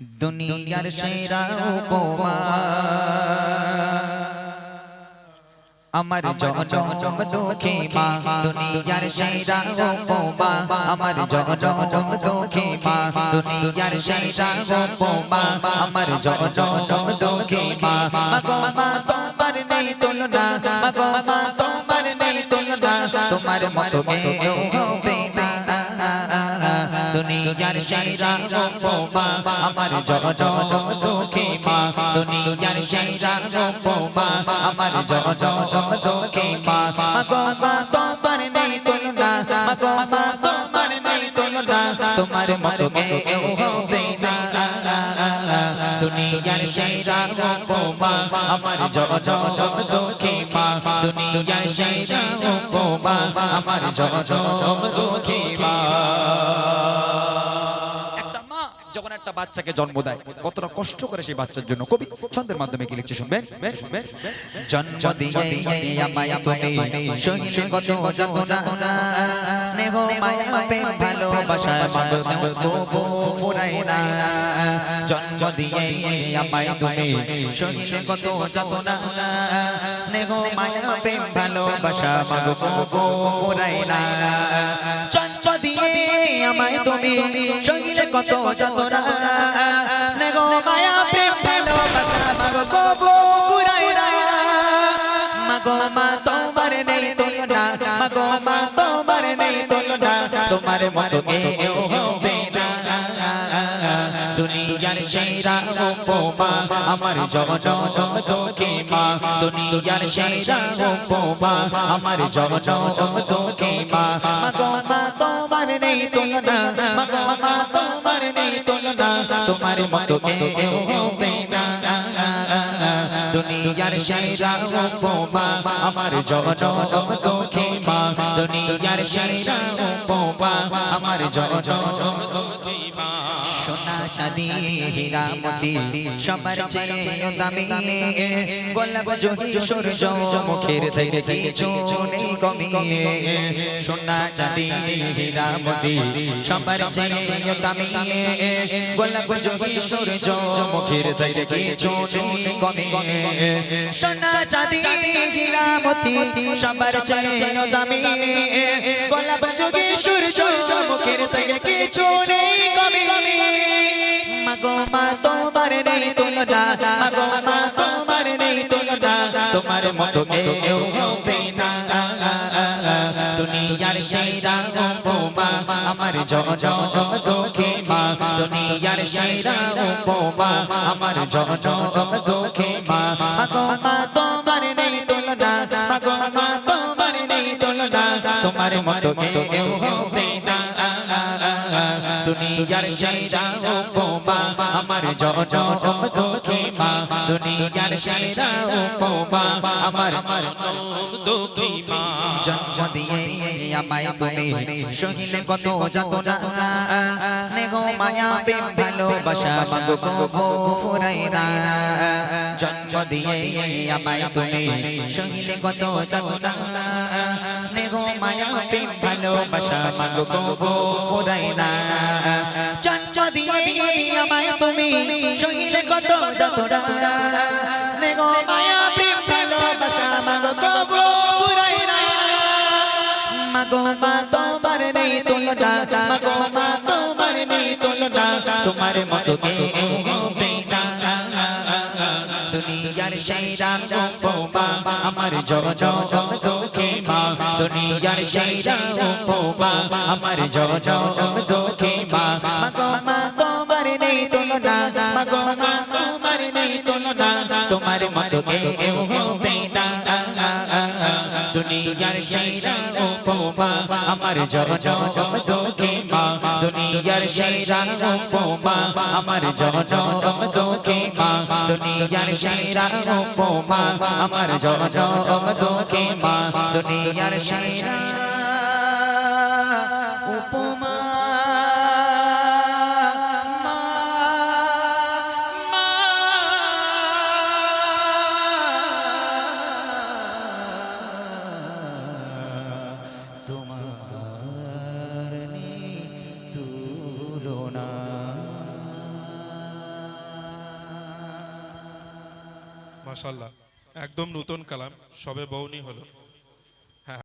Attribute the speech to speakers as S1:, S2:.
S1: দুনিয়ার সেরা উপমা। আমার জনম দুঃখী মা দুনিয়ার সেরা উপমা। আমার জনম দুঃখী মা দুনিয়ার সেরা উপমা। আমার জনম দুঃখী মা। মাগো মা তোমার নেই তুলনা। মাগো মা তোমার নেই তুলনা। তোমার মতো না দুনিয়ার সেরা উপমা আমার জনম দুঃখী মা। দুনিয়ার সেরা উপমা আমার জনম দুঃখী মা। মাগো মা, তোমার নেই তুলনা মাগো মা, তোমার নেই তুলনা, তোমার মতো কেউ হবে না। দুনিয়ার সেরা উপমা আমার জনম দুঃখী মা। দুনিয়ার সেরা উপমা আমার জনম দুঃখী মা। একটা বাচ্চাকে জন্ম দেয়। কতটা কষ্ট করে সেই বাচ্চার জন্য। কবি ছন্দের মাধ্যমে কি লিখছে শুনবেন? জন্ম দিয়ে স্নেহ মায়া প্রেম ভালোবাসা মাগো ফুরায় না। না। জন্ম দিয়ে আমায় তুমি সহিলে কত যন্ত্রণা স্নেহ, মায়া, প্রেম, ভালোবাসা, মাগো ফুরায় না। মাগো, মা, তোমার নেই তুলনা। মাগো, মা, তোমার নেই তুলনা। তোমার মতো আমার জনম দুঃখী মা। দুনিয়ার সেরা উপমা, আমার জনম দুঃখী মা। মতো কেউ হবে না। দুনিয়ার সেরা উপমা আমার জনম দুঃখী মা। দুনিয়ার সেরা উপমা আমার জনম দুঃখী মা। সোনা চাঁদি হীরা মতি, সবার চেয়ে দামি। গোলাপ জহি সূর্য মুখের থেকে কিছু নেই কমি সোনা চাঁদি হীরা মতি, সবার চেয়ে দামি। গোলাপ জহি সূর্য মুখের থেকে কিছু নেই কমি সোনা চাঁদি হীরা মতি, সবার চেয়ে দামি। গোলাপ জহি সূর্য মুখের থেকে কিছু নেই মাগো মা, তোমার নেই তুলনা। মাগো মা, তোমার নেই তুলনা। তোমার মতো কেউ হবে না। দুনিয়ার সেরা উপমা আমার জনম দুঃখী মা। দুনিয়ার সেরা উপমা আমার জনম দুঃখী মা। মাগো মা, তোমার নেই তুলনা। মাগো মা, তোমার নেই তুলনা। তোমার মতো কেউ দুনিয়ার সেরা উপমা আমার জনম দুঃখী মা। দুনিয়ার সেরা উপমা আমার
S2: দুঃখী মা।
S1: জন্ম দিয়ে আমায় তুমি সহিলে কত যাতনা। স্নেহ, মায়া, প্রেম, ভালোবাসা মাগো কবো ফুরাই না জন্ম দিয়ে আমায় তুমি সহিলে কত যাতনা। স্নেহ মায়া প্রেম ভালোবাসা মাগো কবো ফুরাই না জন্ম দিয়ে আমায় তুমি সহিলে কত যাতনা। স্নেহ মায়া প্রেম ভালোবাসা মাগো কবো ফুরাই না মাগো মা, তোমার নেই তুলনা। মাগো মা, তোমার নেই তুলনা। তোমার মতো কেউ সেরা উপমা আমার জনম দুঃখী মা, দুনিয়ার সেরা উপমা আমার জনম দুঃখী মা। মা তোমার নেই তুলনা, মাগো মা তোমার নেই তুলনা, তোমার মতো কেউ হবে না। দুনিয়ার সেরা উপমা আমার জনম দুঃখী মা, দুনিয়ার সেরা উপমা আমার মা দুনিয়ার সেরা উপমা আমার জনম দুঃখী মা। দুনিয়ার সেরা
S2: মাশাল্লাহ একদম নতুন কালাম সবে বউনি হলো।